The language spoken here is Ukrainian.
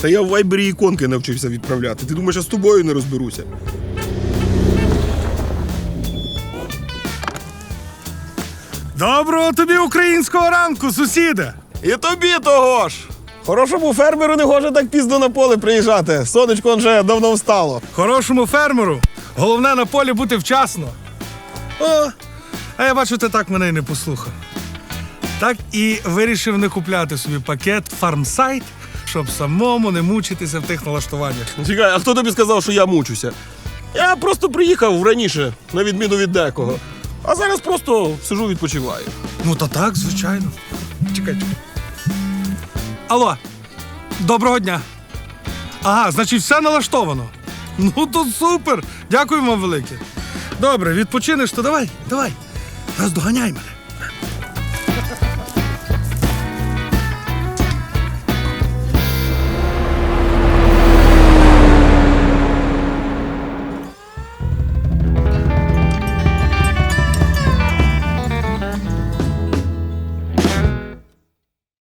Та я в вайбері іконки навчився відправляти. Ти думаєш, я з тобою не розберуся? Доброго тобі українського ранку, сусіде! І тобі того ж! Хорошому фермеру не гоже так пізно на поле приїжджати. Сонечко вже давно встало. Хорошому фермеру головне на полі бути вчасно. О, а я бачу, ти так мене й не послухав. Так і вирішив не купляти собі пакет фармсайт, щоб самому не мучитися в тих налаштуваннях. Чекай, а хто тобі сказав, що я мучуся? Я просто приїхав раніше, на відміну від декого. А зараз просто сижу відпочиваю. Ну то так, звичайно. Чекай, чекай. Алло, доброго дня. Ага, значить, все налаштовано. Ну то супер. Дякую вам велике. Добре, відпочинеш, то давай, давай. Роздоганяй мене.